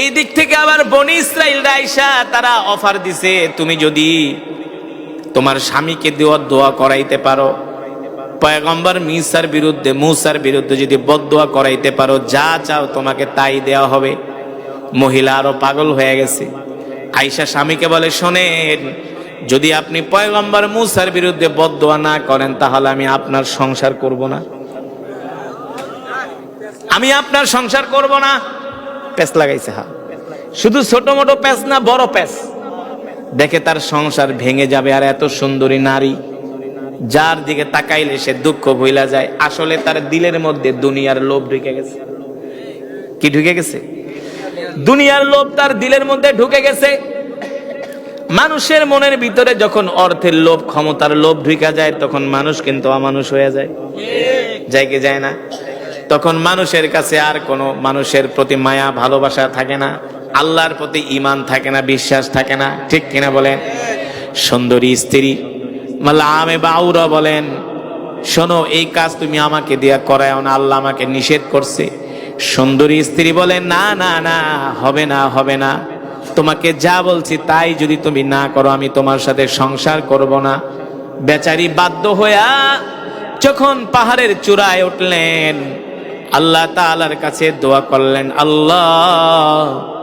এই দিক থেকে আবার বনি ইসরাইল রাইসা তারা অফার দিছে, তুমি যদি তোমার স্বামীকে দেওয়া দোয়া করাইতে পারো, পয়গম্বর মিসার বিরুদ্ধে, মুসার বিরুদ্ধে যদি বদোয়া করাইতে পারো, যা চাও তোমাকে তাই দেওয়া হবে। মহিলা আরও পাগল হয়ে গেছে। আইসা স্বামীকে বলে, শোনেন, যদি আপনি পয়গম্বর মুসার বিরুদ্ধে বদোয়া না করেন, তাহলে আমি আপনার সংসার করব না। আমি আপনার সংসার করব না। প্যাস লাগাইছে হা। শুধু ছোট মোটো প্যাস না বড় প্যাস দেখে তার সংসার ভেঙে যাবে আর এত সুন্দরী নারী। যার দিকে তাকাইলে সে দুঃখ ভইলা যায়। আসলে তার দিলের মধ্যে দুনিয়ার লোভ ঢুকে গেছে। কি ঢুকে গেছে? দুনিয়ার লোভ তার দিলের মধ্যে ঢুকে গেছে। মানুষের মনের ভিতরে যখন অর্থের লোভ ক্ষমতার লোভ ঢুকে যায় তখন মানুষ কিন্তু অমানুষ হয়ে যায়। যায় কি যায় না। তখন মানুষের কাছে আর কোনো মানুষের প্রতি মায়া, ভালোবাসা থাকে না। আল্লাহর প্রতি ইমান থাকে না, বিশ্বাস থাকে না। ঠিক কিনা বলেন? সুন্দরী স্ত্রী। মাল্লা আমে বাউরা বলেন, শোনো, এই কাজ তুমি আমাকে দিয়া করায় না, আল্লাহ আমাকে নিষেধ করছে। সুন্দরী স্ত্রী বলেন, না না না, হবে না হবে না। তোমাকে যা বলছি তাই যদি তুমি না করো, আমি তোমার সাথে সংসার করব না। বেচারি বাধ্য হইয়া যখন পাহাড়ের চূড়ায় উঠলেন আল্লাহ তাআলার কাছে দোয়া করলেন, আল্লাহ,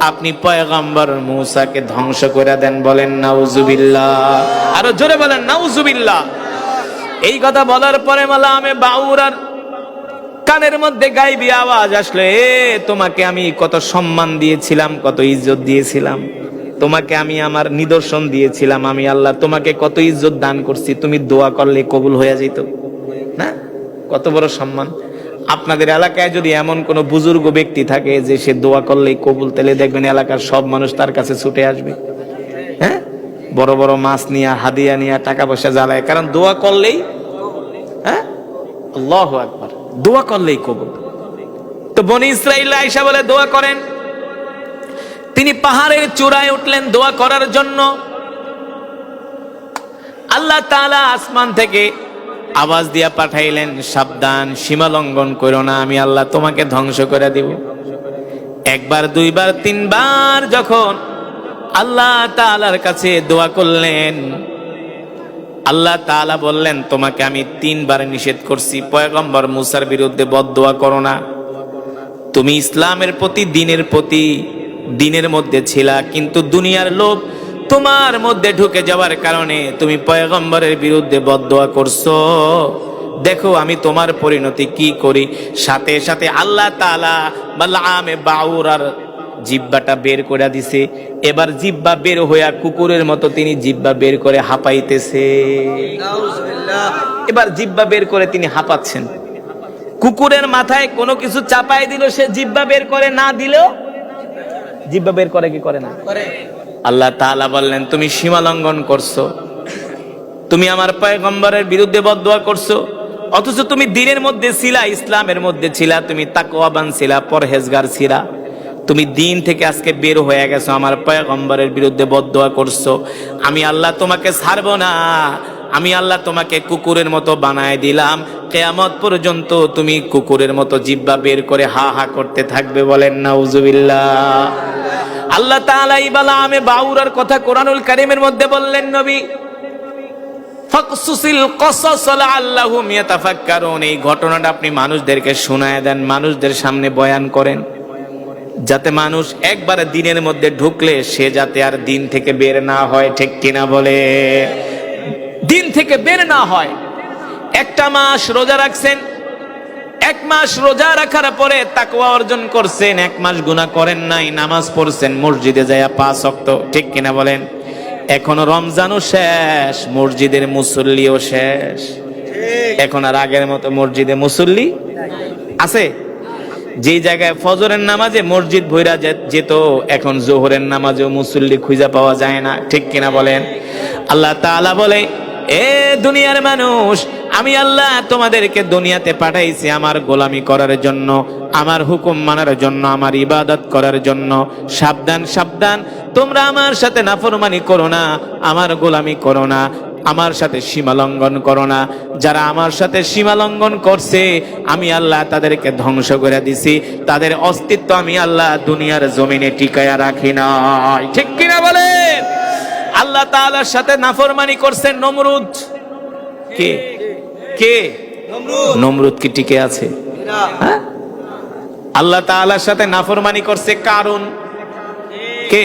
আপনি পয়গম্বর মূসাকে ধ্বংস করে দেন বলেন, নাউজুবিল্লাহ। আরও জোরে বলেন, নাউজুবিল্লাহ। এই কথা বলার পরে মালা আমি বাউরার কানের মধ্যে গাইবি আওয়াজ আসলে, এ, তোমাকে আমি কত সম্মান দিয়েছিলাম, কত ইজ্জত দিয়েছিলাম। তোমাকে আমি আমার নিদর্শন দিয়েছিলাম, আমি আল্লাহ তোমাকে কত ইজ্জত দান করছি, তুমি দোয়া করলে কবুল হয়ে যেত না? কত বড় সম্মান। আপনাদের এলাকায় যদি এমন কোন বুজুর্গ ব্যক্তি থাকে যে সে দোয়া করলেই কবুল তাহলে দেখবেন এলাকার সব মানুষ তার কাছে ছুটে আসবে। হ্যাঁ? বড় বড় মাছ নিয়ে, হাদিয়া নিয়ে, টাকা পয়সা জ্বালায়। কারণ দোয়া করলেই হ্যাঁ? আল্লাহ আকবার। দোয়া করলেই কবুল। তো বনি ইসরাইল আয়সা বলে, দোয়া করেন। তিনি পাহাড়ের চূড়ায় উঠলেন দোয়া করার জন্য। আল্লাহ তাআলা আসমান থেকে আওয়াজ দিয়া পাঠাইলেন, সাবধান, সীমা লঙ্ঘন করো না, আমি আল্লাহ তোমাকে ধ্বংস করে দিব। একবার, দুইবার, তিনবার যখন আল্লাহ তাআলার কাছে দোয়া করলেন, আল্লাহ তাআলা বললেন, তোমাকে আমি তিনবার নিষেধ করছি, পয়গম্বর মুসার বিরুদ্ধে বদদোয়া করো না। তুমি ইসলামের প্রতি, দিনের প্রতি, দিনের মধ্যে ছিলা, কিন্তু দুনিয়ার লোভ তোমার মধ্যে ঢুকে যাওয়ার কারণে তুমি পয়গম্বরের বিরুদ্ধে বদদোয়া করছ। দেখো আমি তোমার পরিণতি কি করি। সাথে সাথে আল্লাহ তাআলা বালামে বাউর আর জিব্বাটা বের করে দিছে। এবার জিব্বা বের হইয়া কুকুরের মতো তিনি জিব্বা বের করে হাঁপাইতেছে। এবার জিব্বা বের করে তিনি হাঁপাচ্ছেন। কুকুরের মাথায় কোনো কিছু চাপাই দিল, সে জিব্বা বের করে না দিলেও জিব্বা বের করে কি করে না? আল্লাহ তাআলা বললেন, তুমি সীমা লঙ্ঘন করছ। তুমি আমার পয়গম্বরের বিরুদ্ধে বদদোয়া করছ। অথচ তুমি দিনের মধ্যে ছিলা, ইসলামের মধ্যে ছিলা। তুমি তাকওয়াবান ছিলা, পরহেজগার ছিলা। তুমি দিন থেকে আজকে বের হয়ে গেছো, আমার পয়গম্বরের বিরুদ্ধে বদদোয়া করছ। আমি আল্লাহ তোমাকে ছাড়বো না। আমি আল্লাহ তোমাকে কুকুরের মতো বানায় দিলাম। কেয়ামত পর্যন্ত তুমি কুকুরের মতো জিব্বা বের করে হা হা করতে থাকবে বলেন নাউজুবিল্লাহ আল্লাহ তাআলা ইবালা আমে বাউরার কথা কোরআনুল কারীমের মধ্যে বললেন, নবী এই ঘটনাটা আপনি মানুষদেরকে দেন, মানুষদের সামনে বয়ান করেন, যাতে মানুষ একবার দিনের মধ্যে ঢুকলে সে যাতে আর দিন থেকে বের না হয়, ঠিক কিনা বলে? দিন থেকে বের না হয়। একটা মাস রোজা রাখছেন এক মাস রোজা রাখার পরে তাকওয়া অর্জন করছেন এক মাস গুনাহ করেন নাই নামাজ পড়ছেন মসজিদে যাইয়া পাঁচ অক্ত ঠিক কিনা বলেন? এখনও রমজানও শেষ মসজিদের মুসল্লিও শেষ। এখন আর আগের মতো মসজিদে মুসল্লি আছে? যে জায়গায় ফজরের নামাজে মসজিদ ভৈরা যেত এখন জোহরের নামাজেও মুসল্লি খুঁজে পাওয়া যায় না ঠিক কিনা বলেন? আল্লাহ তাআলা বলে এ দুনিয়ার মানুষ আমি আল্লাহ তোমাদেরকে দুনিয়াতে পাঠাইছি আমার গোলামি করার জন্য, আমার হুকুম মানার জন্য, আমার ইবাদত করার জন্য। সাবধান সাবধান, তোমরা আমার সাথে নাফরমানি করো না, আমার গোলামি করো না, আমার সাথে সীমা লঙ্ঘন করো না। যারা আমার সাথে সীমা লঙ্ঘন করছে, আমি আল্লাহ তাদেরকে ধ্বংস করে দিছি। তাদের অস্তিত্ব আমি আল্লাহ দুনিয়ার জমিনে টিকায়া রাখি নাই। ঠিক কিনা বলেন? আল্লাহ তাআলার সাথে নাফরমানি করছেন নমরুদ। কে? কে? নমরুদ। কি টিকে আছে? হ্যাঁ? আল্লাহ তাআলার সাথে নাফরমানি করছে কারণ কে?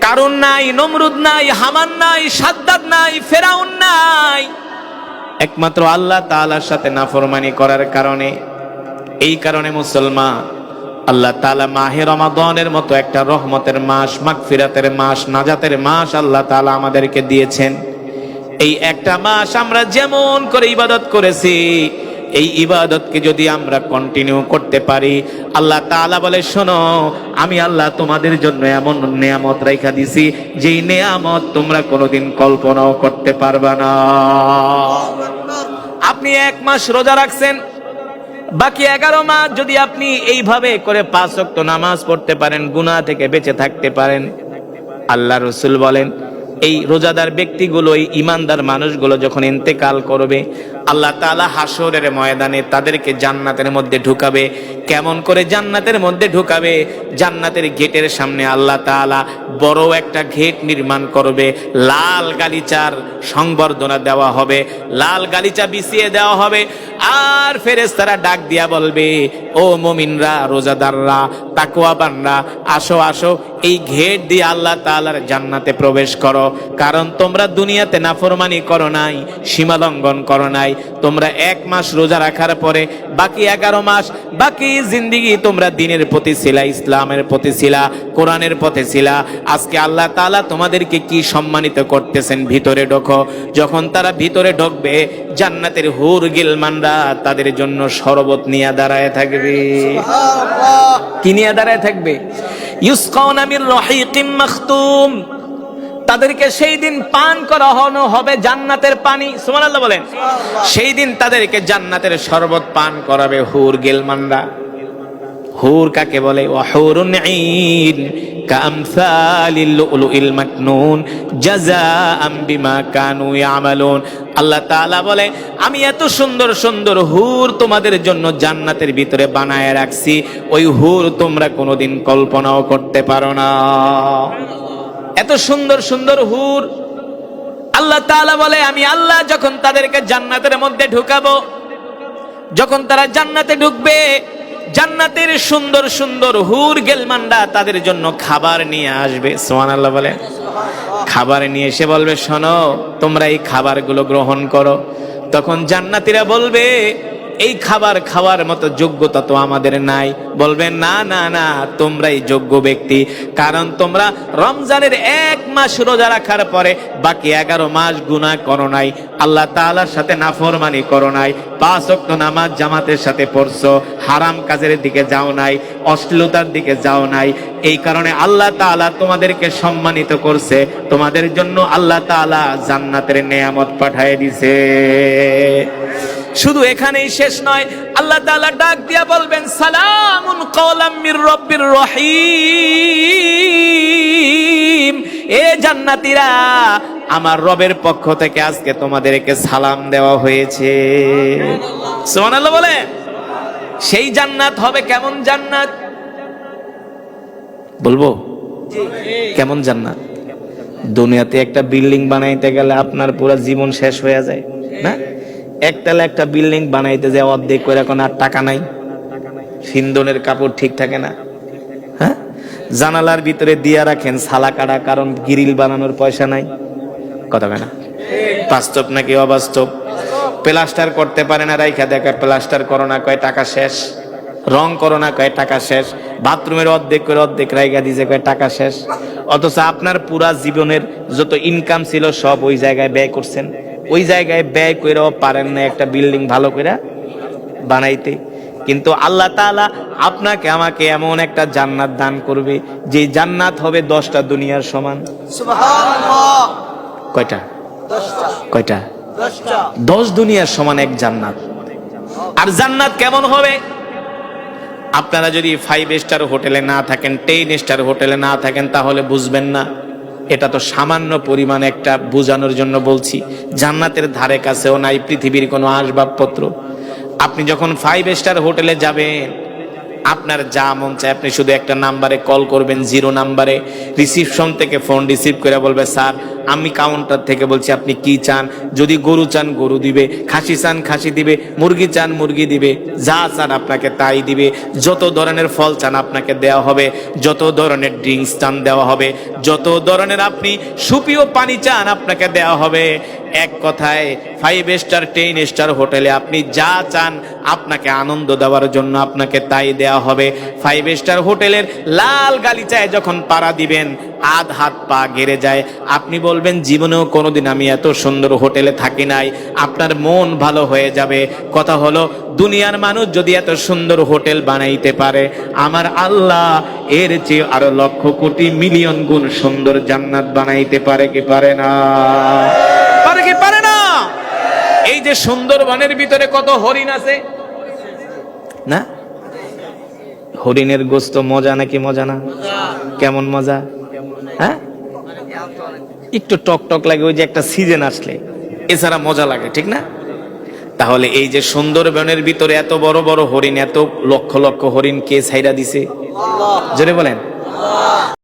কারণ নাই নমরুদ নাই হামান নাই সাদ্দাদ নাই ফেরাউন নাই। একমাত্র আল্লাহ তাআলার সাথে নাফরমানি করার কারণে। এই কারণে মুসলমান আল্লাহ তাআলা মাহে রমাদনের মতো একটা রহমতের মাস মাগফিরাতের মাস নাজাতের মাস আল্লাহ তাআলা আমাদেরকে দিয়েছেন। এই একটা মাস আমরা যেমন করে ইবাদত করেছি, এই ইবাদতকে যদি আমরা কন্টিনিউ করতে পারি, আল্লাহ তাআলা বলে, শোনো, আমি আল্লাহ তোমাদের জন্য এমন নেয়ামত রেখা দিছি, যেই নেয়ামত তোমরা কোনোদিন কল্পনাও করতে পারবে না। আপনি এক মাস রোজা রাখছেন, বাকি এগারো মাস যদি আপনি এইভাবে করে পাঁচ নামাজ পড়তে পারেন, গুনাহ থেকে বেঁচে থাকতে পারেন। আল্লাহ রসুল বলেন এই রোজাদার ব্যক্তিগুলো এই ইমানদার মানুষগুলো যখন ইন্তেকাল করবে আল্লাহ তাআলা হাসরের ময়দানে তাদেরকে জান্নাতের মধ্যে ঢুকাবে। কেমন করে জান্নাতের মধ্যে ঢুকাবে? জান্নাতের গেটের সামনে আল্লাহ তাআলা বড় একটা ঘেট নির্মাণ করবে। লাল গালিচার সংবর্ধনা দেওয়া হবে। লাল গালিচা বিছিয়ে দেওয়া হবে। আর ফেরেস তারা ডাক দিয়া বলবে, ও মমিনরা, রোজাদাররা, তাকওয়াবানরা, আসো আসো, এই ঘেট দিয়ে আল্লাহ তাআলার জান্নাতে প্রবেশ করো। কারণ তোমরা দুনিয়াতে নাফরমানি করো নাই সীমা লঙ্ঘন করো নাই তোমরা এক মাস রোজা রাখার পরে বাকি এগারো মাস বাকি জিন্দিগি তোমরা দিনের প্রতি ছিলা ইসলামের প্রতি ছিলা কোরআনের পথে ছিলা। আজকে আল্লাহ তাআলা তোমাদেরকে কি সম্মানিত করতেছেন ভিতরে ঢোকো। যখন তারা ভিতরে ঢুকবে জান্নাতের হুর গিলমানরা তাদের জন্য শরবত নিয়ে দাঁড়ায় থাকবে। কি নিয়ে দাঁড়ায় থাকবে? ইউসকাউনা মির রহিকিম মাখতুম। তাদেরকে সেই দিন পান করানো হবে জান্নাতের পানি। সুবহানাল্লাহ বলেন। সেই দিন তাদেরকে জান্নাতের শরবত পান করাবে হুর গিলমানরা। হুর কাকে বলে? ওয়াহুরুন ঈন কামসালিল লুলুইল মাকনুন জাযাআম বিমা কানু ইয়ামালুন। আল্লাহ তাআলা বলে আমি এত সুন্দর সুন্দর হুর তোমাদের জন্য জান্নাতের ভিতরে বানায় রাখছি। ওই হুর তোমরা কোনোদিন কল্পনাও করতে পারো না। এত সুন্দর সুন্দর হুর। আল্লাহ তাআলা বলে, আমি আল্লাহ যখন তাদেরকে জান্নাতের মধ্যে ঢুকাবো, যখন তারা জান্নাতে ঢুকবে, জান্নাতের সুন্দর সুন্দর হুর গেলমান্ডা তাদের জন্য খাবার নিয়ে আসবে। সোহান আল্লাহ বলে। খাবার নিয়ে এসে বলবে, শোনো, তোমরা এই খাবারগুলো গ্রহণ করো। তখন জান্নাতীরা বলবে এই খাবার খাওয়ার মতো যোগ্যতা তো আমাদের নাই। বলবে না না না, তোমরাই যোগ্য ব্যক্তি। কারণ তোমরা রমজানের এক মাস রোজা রাখার পরে বাকি এগারো মাস গুনাহ করো নাই। আল্লাহ তাআলার সাথে নাফরমানি করো নাই। পাঁচ ওয়াক্ত নামাজ জামাতের সাথে পড়ছো। হারাম কাজের দিকে যাও নাই। অশ্লীলতার দিকে যাও নাই। এই কারণে আল্লাহ তাআলা তোমাদেরকে সম্মানিত করছে। তোমাদের জন্য আল্লাহ তাআলা জান্নাতের নেয়ামত পাঠায় দিছে। শুধু এখানেই শেষ নয় আল্লাহ তাআলা ডাক দিয়া বলবেন সালামুন কওলাম মির রব্বির রহিম। এ জান্নাতীরা আমার রবের পক্ষ থেকে আজকে তোমাদেরকে সালাম দেওয়া হয়েছে। সুবহানাল্লাহ বলে সেই জান্নাত হবে কেমন জান্নাত? বলব? কেমন জান্নাত? দুনিয়াতে একটা বিল্ডিং বানাইতে গেলে আপনার পুরো জীবন শেষ হয়ে যায় না? একতলা একটা বিল্ডিং বানাইতে যায়, অর্ধেক করে এখন আর টাকা নাই। সিন্দনের কাপড় ঠিক থাকে না। হ্যাঁ? জানালার ভিতরে দিয়া রাখেন সালা কাটা কারণ গিরিল বানানোর পয়সা নাই। কথা না? বাস্তব নাকি অবাস্তব? প্লাস্টার করতে পারে না, রাইখা দেখা, প্লাস্টার করো না, কয় টাকা শেষ। রং করো না, কয় টাকা শেষ। বাথরুমের অর্ধেক করে অর্ধেক রাইখা দিছে, কয় টাকা শেষ। অথচ আপনার পুরা জীবনের যত ইনকাম ছিল, সব ওই জায়গায় ব্যয় করছেন। ওই জায়গায় ব্যয় করেও পারেন না একটা বিল্ডিং ভালো করে বানাইতে। কিন্তু আল্লাহ তাআলা আপনাকে আমাকে এমন একটা জান্নাত দান করবে যে জান্নাত হবে দশটা দুনিয়ার সমান। কয়টা? কয়টা? দশ দুনিয়ার সমান এক জান্নাত। আর জান্নাত কেমন হবে? আপনারা যদি ফাইভ স্টার হোটেলে না থাকেন টেন স্টার হোটেলে না থাকেন তাহলে বুঝবেন না। এটা তো সামান্য পরিমাণ একটা বোঝানোর জন্য বলছি। জান্নাতের ধারে কাছেও নাই, পৃথিবীর কোনো আসবাবপত্র। আপনি যখন ফাইভ স্টার হোটেলে যাবেন, আপনার যা মন চায় আপনি শুধু একটা নাম্বারে কল করবেন জিরো নাম্বারে রিসিপশন থেকে ফোন রিসিভ করে বলবে, স্যার আমি কাউন্টার থেকে বলছি, আপনি কি চান? যদি গরু চান, গরু দিবে। খাসি চান, খাসি দিবে। মুরগি চান, মুরগি দিবে। যা চান আপনাকে তাই দিবে। যত ধরনের ফল চান আপনাকে দেওয়া হবে, যত ধরনের ড্রিঙ্কস চান দেওয়া হবে, যত ধরনের আপনি সুপিও পানি চান আপনাকে দেওয়া হবে। এক কথায় ফাইভ স্টার টেন স্টার হোটেলে আপনি যা চান আপনাকে আনন্দ দেওয়ার জন্য আপনাকে তাই দেওয়া হবে। ফাইভ স্টার হোটেলের লাল গালিচায় যখন পাড়া দিবেন আধ হাত পা গেড়ে যায়। আপনি বলবেন, জীবনেও কোনোদিন আমি এত সুন্দর হোটেলে থাকি নাই। আপনার মন ভালো হয়ে যাবে। কথা হলো, দুনিয়ার মানুষ যদি এত সুন্দর হোটেল বানাইতে পারে, আমার আল্লাহ এর চেয়ে আরও লক্ষ কোটি মিলিয়ন গুণ সুন্দর জান্নাত বানাইতে পারে কি পারে না? পারে কি পারে না? এই যে সুন্দরবনের ভিতরে কত হরিণ আছে? না? হরিণের গোস্ত মজা নাকি মজা না? কেমন মজা? হ্যাঁ? একটু টক টক লাগে, ওই যে একটা সিজন আসলে। এছাড়া মজা লাগে, ঠিক না? তাহলে এই যে সুন্দরবনের ভিতরে এত বড় বড় হরিণ, এত লক্ষ লক্ষ হরিণ কে সাইরা দিছে। জোরে বলেন।